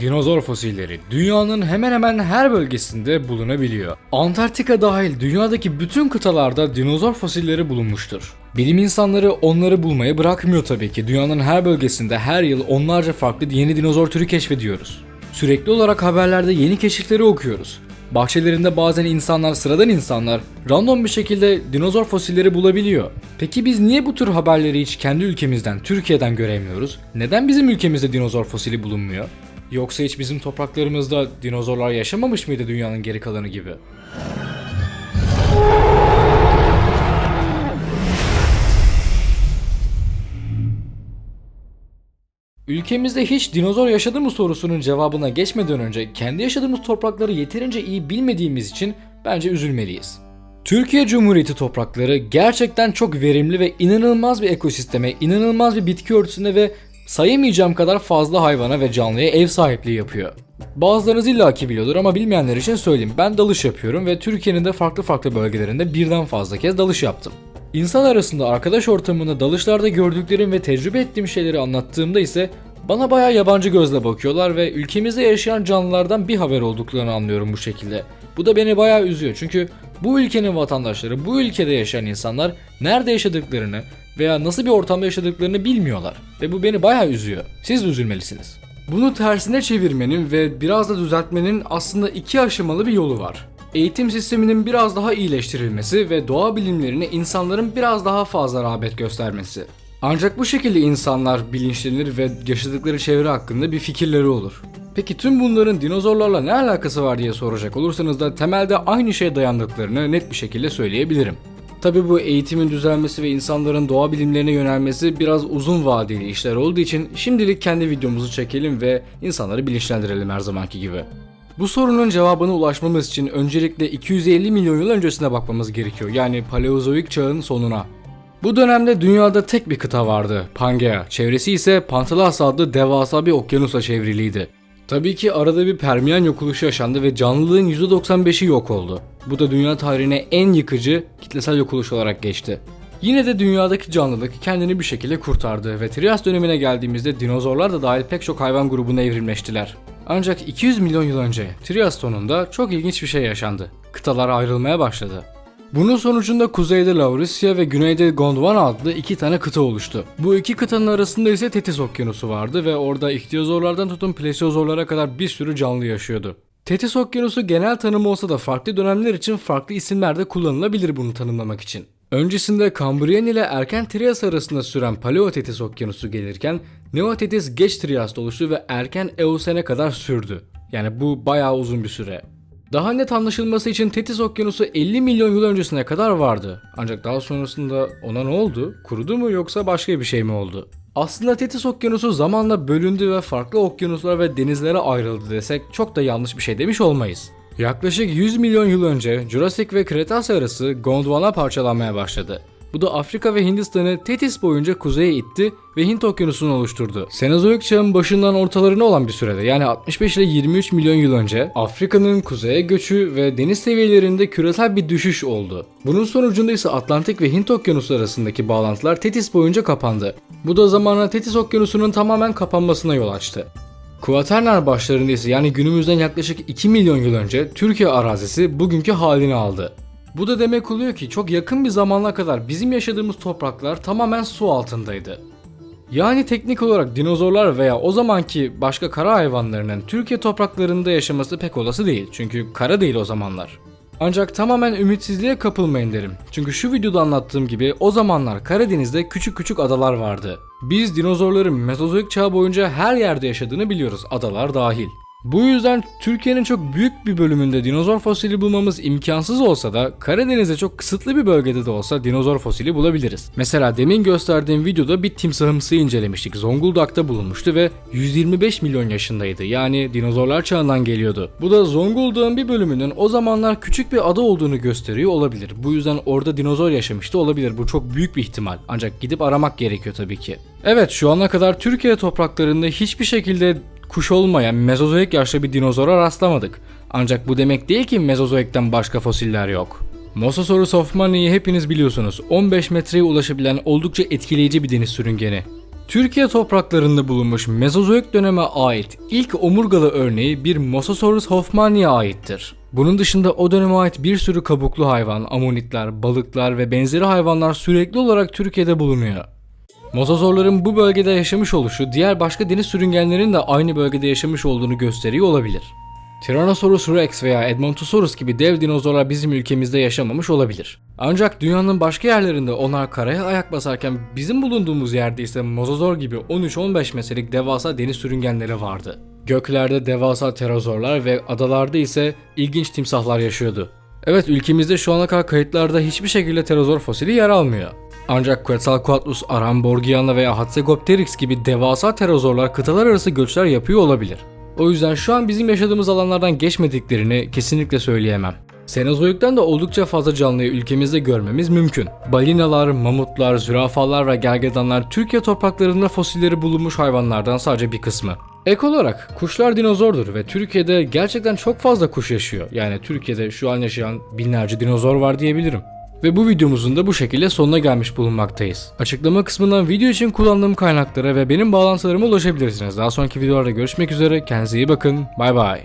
Dinozor fosilleri dünyanın hemen hemen her bölgesinde bulunabiliyor. Antarktika dahil dünyadaki bütün kıtalarda dinozor fosilleri bulunmuştur. Bilim insanları onları bulmayı bırakmıyor tabii ki. Dünyanın her bölgesinde her yıl onlarca farklı yeni dinozor türü keşfediyoruz. Sürekli olarak haberlerde yeni keşifleri okuyoruz. Bahçelerinde bazen insanlar, sıradan insanlar random bir şekilde dinozor fosilleri bulabiliyor. Peki biz niye bu tür haberleri hiç kendi ülkemizden, Türkiye'den göremiyoruz? Neden bizim ülkemizde dinozor fosili bulunmuyor? Yoksa hiç bizim topraklarımızda dinozorlar yaşamamış mıydı dünyanın geri kalanı gibi? Ülkemizde hiç dinozor yaşadı mı sorusunun cevabına geçmeden önce kendi yaşadığımız toprakları yeterince iyi bilmediğimiz için bence üzülmeliyiz. Türkiye Cumhuriyeti toprakları gerçekten çok verimli ve inanılmaz bir ekosisteme, inanılmaz bir bitki örtüsüne ve sayamayacağım kadar fazla hayvana ve canlıya ev sahipliği yapıyor. Bazılarınız illaki biliyordur ama bilmeyenler için söyleyeyim. Ben dalış yapıyorum ve Türkiye'nin de farklı farklı bölgelerinde birden fazla kez dalış yaptım. İnsan arasında arkadaş ortamında dalışlarda gördüklerim ve tecrübe ettiğim şeyleri anlattığımda ise bana bayağı yabancı gözle bakıyorlar ve ülkemizde yaşayan canlılardan bir haber olduklarını anlıyorum bu şekilde. Bu da beni bayağı üzüyor çünkü bu ülkenin vatandaşları, bu ülkede yaşayan insanlar nerede yaşadıklarını veya nasıl bir ortamda yaşadıklarını bilmiyorlar ve bu beni bayağı üzüyor. Siz de üzülmelisiniz. Bunu tersine çevirmenin ve biraz da düzeltmenin aslında iki aşamalı bir yolu var. Eğitim sisteminin biraz daha iyileştirilmesi ve doğa bilimlerine insanların biraz daha fazla rağbet göstermesi. Ancak bu şekilde insanlar bilinçlenir ve yaşadıkları çevre hakkında bir fikirleri olur. Peki tüm bunların dinozorlarla ne alakası var diye soracak olursanız da temelde aynı şeye dayandıklarını net bir şekilde söyleyebilirim. Tabi bu eğitimin düzelmesi ve insanların doğa bilimlerine yönelmesi biraz uzun vadeli işler olduğu için şimdilik kendi videomuzu çekelim ve insanları bilinçlendirelim her zamanki gibi. Bu sorunun cevabına ulaşmamız için öncelikle 250 milyon yıl öncesine bakmamız gerekiyor. Yani Paleozoik çağın sonuna. Bu dönemde dünyada tek bir kıta vardı, Pangea. Çevresi ise Pantalas adlı devasa bir okyanusa çevriliydi. Tabii ki arada bir Permiyan yok oluşu yaşandı ve canlılığın %95'i yok oldu. Bu da dünya tarihine en yıkıcı kitlesel yok oluş olarak geçti. Yine de dünyadaki canlılık kendini bir şekilde kurtardı ve Trias dönemine geldiğimizde dinozorlar da dahil pek çok hayvan grubuna evrimleştiler. Ancak 200 milyon yıl önce Trias sonunda çok ilginç bir şey yaşandı. Kıtalar ayrılmaya başladı. Bunun sonucunda kuzeyde Laurusya ve güneyde Gondwana adlı iki tane kıta oluştu. Bu iki kıtanın arasında ise Tetis Okyanusu vardı ve orada ihtiyozorlardan tutun plesiozorlara kadar bir sürü canlı yaşıyordu. Tetis Okyanusu genel tanımı olsa da farklı dönemler için farklı isimler de kullanılabilir bunu tanımlamak için. Öncesinde Kambriyen ile erken Trias arasında süren Paleotetis Okyanusu gelirken Neotetis geç Trias'ta oluştu ve erken Eosen'e kadar sürdü. Yani bu bayağı uzun bir süre. Daha net anlaşılması için Tetis Okyanusu 50 milyon yıl öncesine kadar vardı. Ancak daha sonrasında ona ne oldu? Kurudu mu yoksa başka bir şey mi oldu? Aslında Tetis Okyanusu zamanla bölündü ve farklı okyanuslar ve denizlere ayrıldı desek çok da yanlış bir şey demiş olmayız. Yaklaşık 100 milyon yıl önce Jurassic ve Kretase arası Gondwana parçalanmaya başladı. Bu da Afrika ve Hindistan'ı Tetis boyunca kuzeye itti ve Hint okyanusunu oluşturdu. Senozoik çağın başından ortalarına olan bir sürede yani 65 ile 23 milyon yıl önce Afrika'nın kuzeye göçü ve deniz seviyelerinde küresel bir düşüş oldu. Bunun sonucunda ise Atlantik ve Hint okyanusu arasındaki bağlantılar Tetis boyunca kapandı. Bu da zamanla Tetis okyanusunun tamamen kapanmasına yol açtı. Kuaterner başlarında ise yani günümüzden yaklaşık 2 milyon yıl önce Türkiye arazisi bugünkü halini aldı. Bu da demek oluyor ki çok yakın bir zamana kadar bizim yaşadığımız topraklar tamamen su altındaydı. Yani teknik olarak dinozorlar veya o zamanki başka kara hayvanlarının Türkiye topraklarında yaşaması pek olası değil. Çünkü kara değil o zamanlar. Ancak tamamen ümitsizliğe kapılmayın derim. Çünkü şu videoda anlattığım gibi o zamanlar Karadeniz'de küçük küçük adalar vardı. Biz dinozorların Mezozoik çağı boyunca her yerde yaşadığını biliyoruz, adalar dahil. Bu yüzden Türkiye'nin çok büyük bir bölümünde dinozor fosili bulmamız imkansız olsa da Karadeniz'de çok kısıtlı bir bölgede de olsa dinozor fosili bulabiliriz. Mesela demin gösterdiğim videoda bir timsahımsı incelemiştik. Zonguldak'ta bulunmuştu ve 125 milyon yaşındaydı. Yani dinozorlar çağından geliyordu. Bu da Zonguldak'ın bir bölümünün o zamanlar küçük bir ada olduğunu gösteriyor olabilir. Bu yüzden orada dinozor yaşamıştı olabilir. Bu çok büyük bir ihtimal. Ancak gidip aramak gerekiyor tabii ki. Evet şu ana kadar Türkiye topraklarında hiçbir şekilde kuş olmayan mezozoik yaşlı bir dinozora rastlamadık. Ancak bu demek değil ki mezozoikten başka fosiller yok. Mosasaurus hoffmanni'yi hepiniz biliyorsunuz. 15 metreye ulaşabilen oldukça etkileyici bir deniz sürüngeni. Türkiye topraklarında bulunmuş Mezozoik döneme ait ilk omurgalı örneği bir Mosasaurus hoffmanni'ye aittir. Bunun dışında o döneme ait bir sürü kabuklu hayvan, amonitler, balıklar ve benzeri hayvanlar sürekli olarak Türkiye'de bulunuyor. Mozozorların bu bölgede yaşamış oluşu diğer başka deniz sürüngenlerinin de aynı bölgede yaşamış olduğunu gösteriyor olabilir. Tyrannosaurus rex veya Edmontosaurus gibi dev dinozorlar bizim ülkemizde yaşamamış olabilir. Ancak dünyanın başka yerlerinde onlar karaya ayak basarken bizim bulunduğumuz yerde ise mozozor gibi 13-15 metrelik devasa deniz sürüngenleri vardı. Göklerde devasa pterozorlar ve adalarda ise ilginç timsahlar yaşıyordu. Evet ülkemizde şu ana kadar kayıtlarda hiçbir şekilde pterozor fosili yer almıyor. Ancak Quetzalcoatlus, Aramborgiana veya Hatzegopteryx gibi devasa pterozorlar kıtalar arası göçler yapıyor olabilir. O yüzden şu an bizim yaşadığımız alanlardan geçmediklerini kesinlikle söyleyemem. Senozoik'ten de oldukça fazla canlıyı ülkemizde görmemiz mümkün. Balinalar, mamutlar, zürafalar ve gergedanlar Türkiye topraklarında fosilleri bulunmuş hayvanlardan sadece bir kısmı. Ek olarak kuşlar dinozordur ve Türkiye'de gerçekten çok fazla kuş yaşıyor. Yani Türkiye'de şu an yaşayan binlerce dinozor var diyebilirim. Ve bu videomuzun da bu şekilde sonuna gelmiş bulunmaktayız. Açıklama kısmından video için kullandığım kaynaklara ve benim bağlantılarıma ulaşabilirsiniz. Daha sonraki videolarda görüşmek üzere. Kendinize iyi bakın. Bay bay.